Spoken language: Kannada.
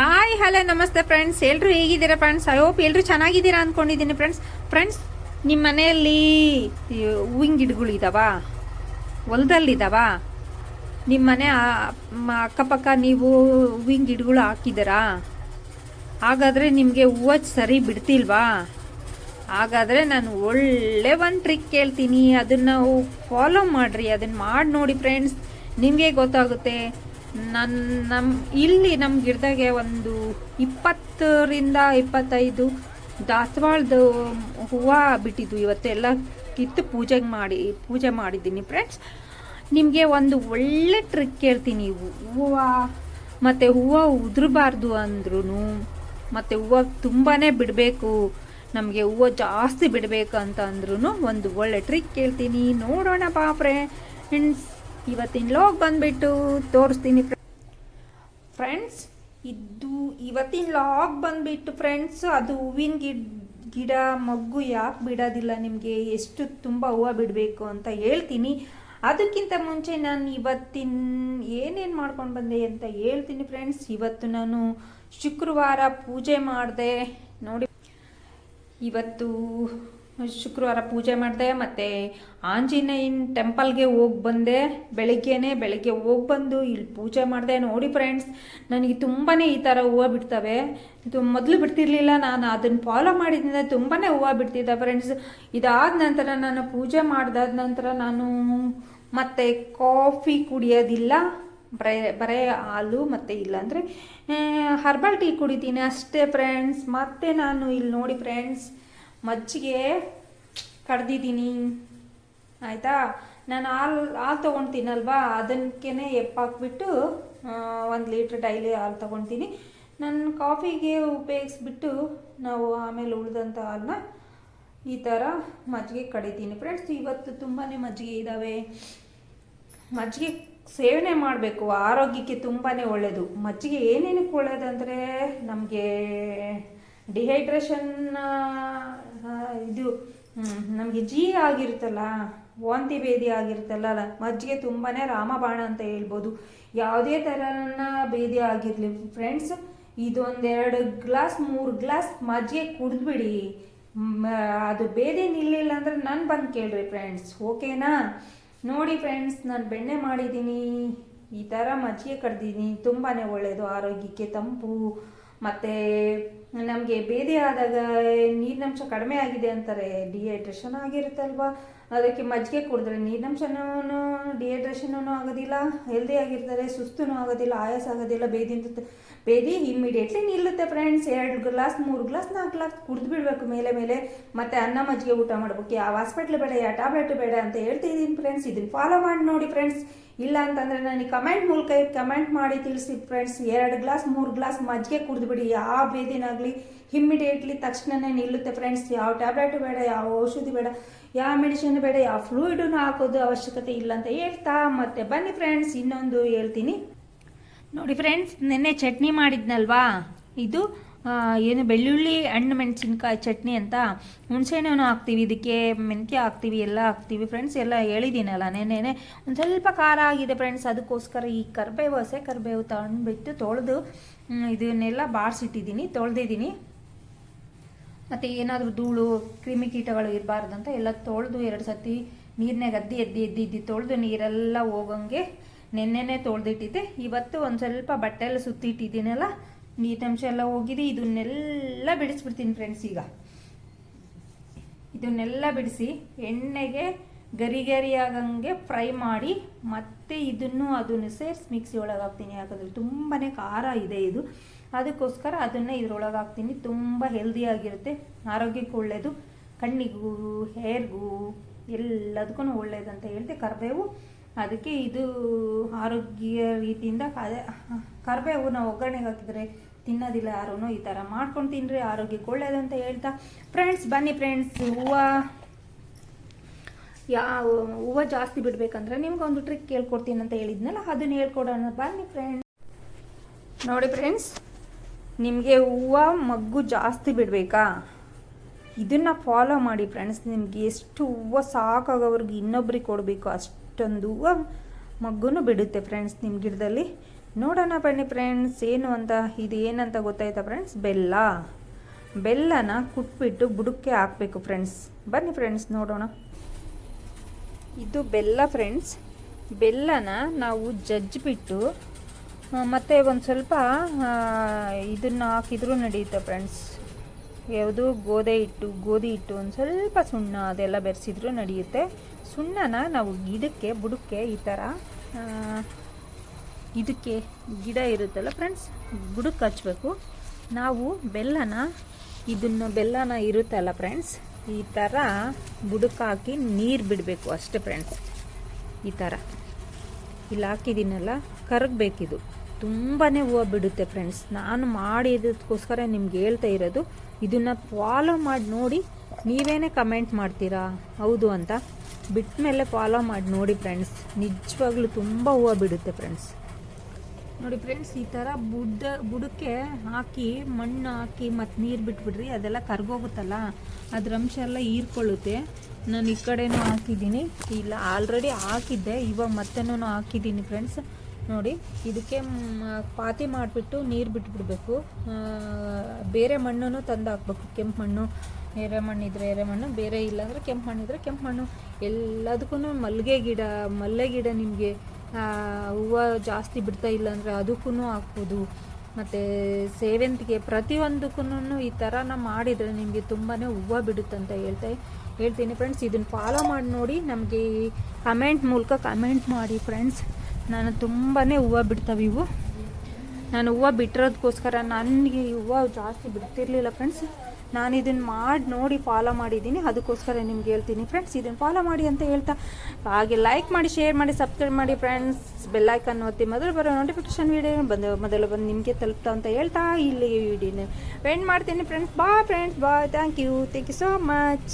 ಹಾಯ್ ಹಲೋ ನಮಸ್ತೆ ಫ್ರೆಂಡ್ಸ್ ಎಲ್ಲರೂ ಹೇಗಿದ್ದೀರಾ ಫ್ರೆಂಡ್ಸ್ ಐ ಹೋಪ್ ಎಲ್ಲರೂ ಚೆನ್ನಾಗಿದ್ದೀರಾ ಅಂದ್ಕೊಂಡಿದ್ದೀನಿ ಫ್ರೆಂಡ್ಸ್ ಫ್ರೆಂಡ್ಸ್ ನಿಮ್ಮ ಮನೆಯಲ್ಲಿ ಹೂವಿನ ಗಿಡಗಳಿದಾವ ಹೊಲದಲ್ಲಿದ್ದಾವ ನಿಮ್ಮ ಮನೆ ಅಕ್ಕಪಕ್ಕ ನೀವು ಹೂವಿನ ಗಿಡಗಳು ಹಾಕಿದ್ದೀರಾ ಹಾಗಾದರೆ ನಿಮಗೆ ಹೂವು ಸರಿ ಬಿಡ್ತಿಲ್ವಾ? ಹಾಗಾದರೆ ನಾನು ಒಳ್ಳೆ ಒಂದು ಟ್ರಿಕ್ ಕೇಳ್ತೀನಿ. ಅದನ್ನು ಫಾಲೋ ಮಾಡಿರಿ. ಅದನ್ನು ಮಾಡಿ ನೋಡಿ ಫ್ರೆಂಡ್ಸ್ ನಿಮಗೆ ಗೊತ್ತಾಗುತ್ತೆ. ನನ್ನ ನಮ್ಮ ಇಲ್ಲಿ ನಮ್ಮ ಗಿಡದಾಗೆ ಒಂದು ಇಪ್ಪತ್ತರಿಂದ ಇಪ್ಪತ್ತೈದು ದಾಸವಾಳದ ಹೂವು ಬಿಟ್ಟಿದ್ದು. ಇವತ್ತೆಲ್ಲ ಕಿತ್ತು ಪೂಜೆಗೆ ಮಾಡಿ, ಪೂಜೆ ಮಾಡಿದ್ದೀನಿ ಫ್ರೆಂಡ್ಸ್ ನಿಮಗೆ ಒಂದು ಒಳ್ಳೆ ಟ್ರಿಕ್ ಕೇಳ್ತೀನಿ ಹೂವು, ಮತ್ತು ಹೂವು ಉದುರಬಾರ್ದು ಅಂದ್ರೂ ಮತ್ತು ಹೂವು ತುಂಬಾ ಬಿಡಬೇಕು, ನಮಗೆ ಹೂವು ಜಾಸ್ತಿ ಬಿಡಬೇಕು ಅಂತ ಅಂದ್ರೂ ಒಂದು ಒಳ್ಳೆ ಟ್ರಿಕ್ ಕೇಳ್ತೀನಿ ನೋಡೋಣ ಬಾಪ್ರೆ ಫ್ರೆಂಡ್ಸ್ ಇವತ್ತಿನ ಲಾಗ್ ಬಂದ್ಬಿಟ್ಟು ತೋರಿಸ್ತೀನಿ ಫ್ರೆಂಡ್ಸ್ ಇದು ಇವತ್ತಿನ ಲಾಗ್ ಬಂದ್ಬಿಟ್ಟು ಫ್ರೆಂಡ್ಸ್ ಅದು ಹೂವಿನ ಗಿಡ ಗಿಡ ಮಗ್ಗು ಯಾಕೆ ಬಿಡೋದಿಲ್ಲ ನಿಮಗೆ? ಎಷ್ಟು ತುಂಬ ಹೂವು ಬಿಡಬೇಕು ಅಂತ ಹೇಳ್ತೀನಿ. ಅದಕ್ಕಿಂತ ಮುಂಚೆ ನಾನು ಇವತ್ತಿನ ಏನೇನು ಮಾಡ್ಕೊಂಡು ಬಂದೆ ಅಂತ ಹೇಳ್ತೀನಿ ಫ್ರೆಂಡ್ಸ್ ಇವತ್ತು ನಾನು ಶುಕ್ರವಾರ ಪೂಜೆ ಮಾಡಿದೆ. ನೋಡಿ, ಇವತ್ತು ಶುಕ್ರವಾರ ಪೂಜೆ ಮಾಡಿದೆ, ಮತ್ತು ಆಂಜನೇಯನ ಟೆಂಪಲ್ಗೆ ಹೋಗಿ ಬಂದೆ. ಬೆಳಗ್ಗೆನೇ ಬೆಳಗ್ಗೆ ಹೋಗಿ ಬಂದು ಇಲ್ಲಿ ಪೂಜೆ ಮಾಡಿದೆ. ನೋಡಿ ಫ್ರೆಂಡ್ಸ್, ನನಗೆ ತುಂಬಾ ಈ ಥರ ಹೂವು ಬಿಡ್ತವೆ. ಇದು ಮೊದಲು ಬಿಡ್ತಿರ್ಲಿಲ್ಲ, ನಾನು ಅದನ್ನು ಫಾಲೋ ಮಾಡಿದ್ರಿಂದ ತುಂಬಾ ಹೂವು ಬಿಡ್ತಿದ್ದೆ ಫ್ರೆಂಡ್ಸ್. ಇದಾದ ನಂತರ ನಾನು ಪೂಜೆ ಮಾಡಿದಾದ ನಂತರ ನಾನು ಮತ್ತೆ ಕಾಫಿ ಕುಡಿಯೋದಿಲ್ಲ. ಬರೇ ಬರೇ ಹಾಲು ಮತ್ತು ಇಲ್ಲಾಂದರೆ ಹರ್ಬಲ್ ಟೀ ಕುಡಿತೀನಿ ಅಷ್ಟೇ ಫ್ರೆಂಡ್ಸ್. ಮತ್ತೆ ನಾನು ಇಲ್ಲಿ ನೋಡಿ ಫ್ರೆಂಡ್ಸ್ ಮಜ್ಜಿಗೆ ಕಡ್ದಿದ್ದೀನಿ. ಆಯಿತಾ? ನಾನು ಹಾಲು ಹಾಲು ತೊಗೊಳ್ತೀನಲ್ವಾ ಅದಕ್ಕೆ ಎಪ್ಪಾಕ್ಬಿಟ್ಟು ಒಂದು ಲೀಟ್ರ್ ಡೈಲಿ ಹಾಲು ತೊಗೊಳ್ತೀನಿ ನಾನು ಕಾಫಿಗೆ ಉಪಯೋಗಿಸ್ಬಿಟ್ಟು ನಾವು ಆಮೇಲೆ ಉಳಿದಂಥ ಹಾಲನ್ನ ಈ ಥರ ಮಜ್ಜಿಗೆ ಕಡಿತೀನಿ. ಫ್ರೆಂಡ್ಸ್, ಇವತ್ತು ತುಂಬಾ ಮಜ್ಜಿಗೆ ಇದ್ದಾವೆ ಮಜ್ಜಿಗೆ ಸೇವನೆ ಮಾಡಬೇಕು. ಆರೋಗ್ಯಕ್ಕೆ ತುಂಬಾ ಒಳ್ಳೆಯದು ಮಜ್ಜಿಗೆ ಏನೇನಕ್ಕೆ ಒಳ್ಳೆಯದಂದರೆ ನಮಗೆ ಡಿಹೈಡ್ರೇಷನ್ ಇದು ನಮಗೆ ಜೀ ಆಗಿರುತ್ತಲ್ಲ ವಾಂತಿ ಭೇದಿ ಆಗಿರುತ್ತಲ್ಲ ಮಜ್ಜಿಗೆ ತುಂಬಾ ರಾಮಬಾಣ ಅಂತ ಹೇಳ್ಬೋದು. ಯಾವುದೇ ಥರನ ಭೇದಿ ಆಗಿರಲಿ ಫ್ರೆಂಡ್ಸ್ ಇದೊಂದೆರಡು ಗ್ಲಾಸ್, ಮೂರು ಗ್ಲಾಸ್ ಮಜ್ಜಿಗೆ ಕುಡಿದ್ಬಿಡಿ. ಅದು ಭೇದಿ ನಿಲ್ಲಿಲ್ಲ ಅಂದ್ರೆ ನಾನು ಬಂದು ಕೇಳ್ರಿ ಫ್ರೆಂಡ್ಸ್ ಓಕೆನಾ ನೋಡಿ ಫ್ರೆಂಡ್ಸ್ ನಾನು ಬೆಣ್ಣೆ ಮಾಡಿದ್ದೀನಿ, ಈ ಥರ ಮಜ್ಜಿಗೆ ಕಡ್ದಿದ್ದೀನಿ ತುಂಬಾ ಒಳ್ಳೆಯದು ಆರೋಗ್ಯಕ್ಕೆ ತಂಪು. ಮತ್ತು ನಮಗೆ ಬೇದಿ ಆದಾಗ ನೀರಿನಂಶ ಕಡಿಮೆ ಆಗಿದೆ ಅಂತಾರೆ ಡಿಹೈಡ್ರೇಷನ್ ಆಗಿರುತ್ತಲ್ವಾ ಅದಕ್ಕೆ ಮಜ್ಜಿಗೆ ಕುಡಿದ್ರೆ ನೀರಿನಂಶನೂ ಡಿಹೈಡ್ರೇಷನೂ ಆಗೋದಿಲ್ಲ ಹೆಲ್ದಿ ಆಗಿರ್ತಾರೆ ಸುಸ್ತೂ ಆಗೋದಿಲ್ಲ, ಆಯಾಸ ಆಗೋದಿಲ್ಲ ಬೇದಿ ಅಂತ ಬೇದಿ ಇಮ್ಮಿಡಿಯೇಟ್ಲಿ ನಿಲ್ಲುತ್ತೆ ಫ್ರೆಂಡ್ಸ್ ಎರಡು ಗ್ಲಾಸ್, ಮೂರು ಗ್ಲಾಸ್, ನಾಲ್ಕು ಗ್ಲಾಸ್ ಕುಡಿದು ಬಿಡಬೇಕು ಮೇಲೆ ಮೇಲೆ. ಮತ್ತೆ ಅನ್ನ ಮಜ್ಜಿಗೆ ಊಟ ಮಾಡ್ಬೇಕು. ಯಾವ ಹಾಸ್ಪಿಟ್ಲ್ ಬೇಡ, ಯಾವ ಟ್ಯಾಬ್ಲೆಟ್ ಬೇಡ ಅಂತ ಹೇಳ್ತಿದ್ದೀನಿ ಫ್ರೆಂಡ್ಸ್ ಇದನ್ನು ಫಾಲೋ ಮಾಡಿ ನೋಡಿ ಫ್ರೆಂಡ್ಸ್ ಇಲ್ಲ ಅಂತಂದರೆ ನನಗೆ ಕಮೆಂಟ್ ಮೂಲಕ ಕಮೆಂಟ್ ಮಾಡಿ ತಿಳಿಸಿ ಫ್ರೆಂಡ್ಸ್ ಎರಡು ಗ್ಲಾಸ್ ಮೂರು ಗ್ಲಾಸ್ ಮಜ್ಜಿಗೆ ಕುಡಿದ್ಬಿಡಿ ಯಾವ ಬೇದಿನಾಗಲಿ ಇಮ್ಮಿಡಿಯೇಟ್ಲಿ ತಕ್ಷಣನೇ ನಿಲ್ಲುತ್ತೆ ಫ್ರೆಂಡ್ಸ್ ಯಾವ ಟ್ಯಾಬ್ಲೆಟ್ ಬೇಡ, ಯಾವ ಔಷಧಿ ಬೇಡ, ಯಾವ ಮೆಡಿಸಿನ್ ಬೇಡ, ಯಾವ ಫ್ಲೂಯಿಡನ್ನು ಹಾಕೋದು ಅವಶ್ಯಕತೆ ಇಲ್ಲ ಅಂತ ಹೇಳ್ತಾ ಮತ್ತೆ ಬನ್ನಿ ಫ್ರೆಂಡ್ಸ್ ಇನ್ನೊಂದು ಹೇಳ್ತೀನಿ. ನೋಡಿ ಫ್ರೆಂಡ್ಸ್ ನಿನ್ನೆ ಚಟ್ನಿ ಮಾಡಿದ್ನಲ್ವಾ? ಇದು ಏನು ಬೆಳ್ಳುಳ್ಳಿ ಹಣ್ಣು ಮೆಣಸಿನ್ಕಾಯಿ ಚಟ್ನಿ ಅಂತ ಹುಣಸೆಹಣ್ಣು ಹಾಕ್ತೀವಿ, ಇದಕ್ಕೆ ಮೆಂತ್ಯ ಹಾಕ್ತೀವಿ, ಎಲ್ಲ ಹಾಕ್ತೀವಿ. ಫ್ರೆಂಡ್ಸ್ ಎಲ್ಲ ಹೇಳಿದ್ದೀನಲ್ಲ ನೆನ್ನೆನೆ. ಒಂದು ಸ್ವಲ್ಪ ಖಾರ ಆಗಿದೆ ಫ್ರೆಂಡ್ಸ್ ಅದಕ್ಕೋಸ್ಕರ ಈ ಕರ್ಬೇವು ಹಸೆ ಕರ್ಬೇವು ತಗೊಂಡ್ಬಿಟ್ಟು ತೊಳೆದು ಇದನ್ನೆಲ್ಲ ಬಾರಿಸಿಟ್ಟಿದ್ದೀನಿ, ತೊಳೆದಿದ್ದೀನಿ. ಮತ್ತು ಏನಾದರೂ ಧೂಳು ಕ್ರಿಮಿಕೀಟಗಳು ಅಂತ ಎಲ್ಲ ತೊಳೆದು ಎರಡು ಸತಿ ನೀರಿನಾಗ ಅದ್ದಿ ಎದ್ದಿ ಎದ್ದಿ ಎದ್ದಿ ತೊಳೆದು ನೀರೆಲ್ಲ ಹೋಗಂಗೆ ನೆನ್ನೆನೆ ತೊಳೆದಿಟ್ಟಿದ್ದೆ. ಇವತ್ತು ಒಂದು ಸ್ವಲ್ಪ ಬಟ್ಟೆ ಎಲ್ಲ ಸುತ್ತಿಟ್ಟಿದ್ದೀನಲ್ಲ ನೀರಿನಂಶ ಎಲ್ಲ ಹೋಗಿದೆ. ಇದನ್ನೆಲ್ಲ ಬಿಡಿಸ್ಬಿಡ್ತೀನಿ ಫ್ರೆಂಡ್ಸ್ ಈಗ. ಇದನ್ನೆಲ್ಲ ಬಿಡಿಸಿ ಎಣ್ಣೆಗೆ ಗರಿ ಗರಿ ಆಗಂಗೆ ಫ್ರೈ ಮಾಡಿ ಮತ್ತೆ ಇದನ್ನು ಅದನ್ನು ಸೇರಿಸಿ ಮಿಕ್ಸಿ ಒಳಗೆ ಹಾಕ್ತೀನಿ. ಯಾಕಂದರೆ ತುಂಬಾ ಖಾರ ಇದೆ ಇದು. ಅದಕ್ಕೋಸ್ಕರ ಅದನ್ನು ಇದ್ರೊಳಗೆ ಹಾಕ್ತೀನಿ. ತುಂಬ ಹೆಲ್ದಿಯಾಗಿರುತ್ತೆ ಆರೋಗ್ಯಕ್ಕೆ ಒಳ್ಳೆಯದು ಕಣ್ಣಿಗೂ ಹೇರ್ಗೂ ಎಲ್ಲದಕ್ಕೂ ಒಳ್ಳೆಯದಂತ ಹೇಳ್ತೆ ಕರಿಬೇವು, ಅದಕ್ಕೆ ಇದು ಆರೋಗ್ಯ ರೀತಿಯಿಂದ ಕರಿಬೇವು ನಾವು ಒಗ್ಗರಣೆಗೆ ಹಾಕಿದರೆ ತಿನ್ನೋದಿಲ್ಲ ಯಾರೂ ಈ ಥರ ಮಾಡ್ಕೊಂಡು ತಿನ್ನಿರಿ ಆರೋಗ್ಯಕ್ಕೆ ಒಳ್ಳೆಯದಂತ ಹೇಳ್ತಾ. ಫ್ರೆಂಡ್ಸ್ ಬನ್ನಿ ಫ್ರೆಂಡ್ಸ್ ಹೂವು ಯಾವ ಹೂವು ಜಾಸ್ತಿ ಬಿಡಬೇಕಂದ್ರೆ ನಿಮ್ಗೊಂದು ಟ್ರಿಕ್ ಹೇಳ್ಕೊಡ್ತೀನಿ ಅಂತ ಹೇಳಿದ್ನಲ್ಲ, ಅದನ್ನ ಹೇಳ್ಕೊಡೋಣ. ಬನ್ನಿ ಫ್ರೆಂಡ್ಸ್ ನೋಡಿ ಫ್ರೆಂಡ್ಸ್ ನಿಮಗೆ ಹೂವು ಮಗ್ಗು ಜಾಸ್ತಿ ಬಿಡಬೇಕಾ? ಇದನ್ನು ಫಾಲೋ ಮಾಡಿ ಫ್ರೆಂಡ್ಸ್ ನಿಮಗೆ ಎಷ್ಟು ಹೂವು ಸಾಕಾಗೋವ್ರಿಗೆ ಇನ್ನೊಬ್ರಿಗೆ ಕೊಡಬೇಕು ಅಷ್ಟೊಂದು ಹೂವು ಮಗ್ಗು ಬಿಡುತ್ತೆ ಫ್ರೆಂಡ್ಸ್ ನಿಮ್ಮ ಗಿಡದಲ್ಲಿ. ನೋಡೋಣ ಬನ್ನಿ ಫ್ರೆಂಡ್ಸ್ ಏನು ಅಂತ, ಇದು ಏನಂತ ಗೊತ್ತಾಯ್ತಾ ಫ್ರೆಂಡ್ಸ್ ಬೆಲ್ಲ. ಬೆಲ್ಲನ ಕುಟ್ಬಿಟ್ಟು ಬುಡಕ್ಕೆ ಹಾಕಬೇಕು ಫ್ರೆಂಡ್ಸ್ ಬನ್ನಿ ಫ್ರೆಂಡ್ಸ್ ನೋಡೋಣ. ಇದು ಬೆಲ್ಲ ಫ್ರೆಂಡ್ಸ್ ಬೆಲ್ಲನ ನಾವು ಜಜ್ಜಿಬಿಟ್ಟು ಮತ್ತು ಒಂದು ಸ್ವಲ್ಪ ಇದನ್ನು ಹಾಕಿದ್ರೂ ನಡೆಯುತ್ತೆ ಫ್ರೆಂಡ್ಸ್ ಯಾವುದು ಗೋಧಿ ಹಿಟ್ಟು ಗೋಧಿ ಹಿಟ್ಟು ಒಂದು ಸ್ವಲ್ಪ ಸುಣ್ಣ ಅದೆಲ್ಲ ಬೆರೆಸಿದ್ರೂ ನಡೆಯುತ್ತೆ. ಸುಣ್ಣನ ನಾವು ಗಿಡಕ್ಕೆ ಬುಡಕ್ಕೆ ಈ ಥರ ಇದಕ್ಕೆ ಗಿಡ ಇರುತ್ತಲ್ಲ ಫ್ರೆಂಡ್ಸ್ ಬುಡಕ್ಕೆ ಹಚ್ಬೇಕು. ನಾವು ಬೆಲ್ಲನ, ಇದನ್ನು ಬೆಲ್ಲನ ಇರುತ್ತಲ್ಲ ಫ್ರೆಂಡ್ಸ್ ಈ ಥರ ಬುಡಕ್ಕೆ ಹಾಕಿ ನೀರು ಬಿಡಬೇಕು ಅಷ್ಟೇ ಫ್ರೆಂಡ್ಸ್ ಈ ಥರ ಇಲ್ಲಿ ಹಾಕಿದ್ದೀನಲ್ಲ, ಕರಗಬೇಕಿದು. ತುಂಬಾ ಹೂವು ಬಿಡುತ್ತೆ ಫ್ರೆಂಡ್ಸ್ ನಾನು ಮಾಡಿದ್ದಕ್ಕೋಸ್ಕರ ನಿಮ್ಗೆ ಹೇಳ್ತಾ ಇರೋದು, ಇದನ್ನು ಫಾಲೋ ಮಾಡಿ ನೋಡಿ ನೀವೇನೇ ಕಮೆಂಟ್ ಮಾಡ್ತೀರಾ? ಹೌದು ಅಂತ. ಬಿಟ್ಟ ಮೇಲೆ ಫಾಲೋ ಮಾಡಿ ನೋಡಿ ಫ್ರೆಂಡ್ಸ್ ನಿಜವಾಗ್ಲೂ ತುಂಬ ಹೂವು ಬಿಡುತ್ತೆ ಫ್ರೆಂಡ್ಸ್ ನೋಡಿ ಫ್ರೆಂಡ್ಸ್ ಈ ಥರ ಬುಡ್ಡ, ಬುಡಕ್ಕೆ ಹಾಕಿ, ಮಣ್ಣು ಹಾಕಿ ಮತ್ತು ನೀರು ಬಿಟ್ಬಿಡ್ರಿ, ಅದೆಲ್ಲ ಕರ್ಗೋಗುತ್ತಲ್ಲ, ಅದ್ರ ಅಂಶ ಎಲ್ಲ ಹೀರ್ಕೊಳ್ಳುತ್ತೆ. ನಾನು ಈ ಕಡೆನೂ ಹಾಕಿದ್ದೀನಿ. ಇಲ್ಲ ಆಲ್ರೆಡಿ ಹಾಕಿದ್ದೆ, ಇವಾಗ ಮತ್ತೆನೂ ಹಾಕಿದ್ದೀನಿ ಫ್ರೆಂಡ್ಸ್ ನೋಡಿ, ಇದಕ್ಕೆ ಪಾತಿ ಮಾಡಿಬಿಟ್ಟು ನೀರು ಬಿಟ್ಬಿಡ್ಬೇಕು. ಬೇರೆ ಮಣ್ಣನ್ನು ತಂದು ಹಾಕ್ಬೇಕು ಕೆಂಪು ಮಣ್ಣು, ಎರೆ ಮಣ್ಣಿದ್ರೆ ಎರೆ ಮಣ್ಣು, ಬೇರೆ ಇಲ್ಲಾಂದರೆ ಕೆಂಪು ಮಣ್ಣಿದ್ರೆ ಕೆಂಪು ಮಣ್ಣು. ಎಲ್ಲದಕ್ಕೂ ಮಲ್ಲಿಗೆ ಗಿಡ ಮಲ್ಲೆ ಗಿಡ ನಿಮಗೆ ಹೂವು ಜಾಸ್ತಿ ಬಿಡ್ತಾ ಇಲ್ಲ ಅಂದರೆ ಅದಕ್ಕೂ ಹಾಕ್ಬೋದು. ಮತ್ತು ಸೇವಂತಿಗೆ ಪ್ರತಿಯೊಂದಕ್ಕೂ ಈ ಥರನ ಮಾಡಿದರೆ ನಿಮಗೆ ತುಂಬಾ ಹೂವು ಬಿಡುತ್ತೆ ಅಂತ ಹೇಳ್ತಾ ಹೇಳ್ತೀನಿ ಫ್ರೆಂಡ್ಸ್ ಇದನ್ನು ಫಾಲೋ ಮಾಡಿ ನೋಡಿ, ನಮಗೆ ಕಮೆಂಟ್ ಮೂಲಕ ಕಮೆಂಟ್ ಮಾಡಿ ಫ್ರೆಂಡ್ಸ್ ನಾನು ತುಂಬಾ ಹೂವು ಬಿಡ್ತಾವೆ ಇವು. ನಾನು ಹೂವು ಬಿಟ್ಟಿರೋದಕ್ಕೋಸ್ಕರ ನನಗೆ ಹೂವು ಜಾಸ್ತಿ ಬಿಡ್ತಿರ್ಲಿಲ್ಲ ಫ್ರೆಂಡ್ಸ್ ನಾನು ಇದನ್ನು ಮಾಡಿ ನೋಡಿ ಫಾಲೋ ಮಾಡಿದ್ದೀನಿ. ಅದಕ್ಕೋಸ್ಕರ ನಿಮ್ಗೆ ಹೇಳ್ತೀನಿ ಫ್ರೆಂಡ್ಸ್ ಇದನ್ನು ಫಾಲೋ ಮಾಡಿ ಅಂತ ಹೇಳ್ತಾ, ಹಾಗೆ ಲೈಕ್ ಮಾಡಿ ಶೇರ್ ಮಾಡಿ ಸಬ್ಸ್ಕ್ರೈಬ್ ಮಾಡಿ ಫ್ರೆಂಡ್ಸ್ ಬೆಲ್ಲೈಕನ್ ಒತ್ತಿ ಮೊದಲು ಬರೋ ನೋಟಿಫಿಕೇಶನ್ ವೀಡಿಯೋ ಬಂದು, ಮೊದಲು ಬಂದು ನಿಮಗೆ ತಲುಪ್ತಾ ಅಂತ ಹೇಳ್ತಾ ಇಲ್ಲಿ ವೀಡಿಯೋನ ವೆಂಡ್ ಮಾಡ್ತೀನಿ friends bye friends bye thank you thank you so much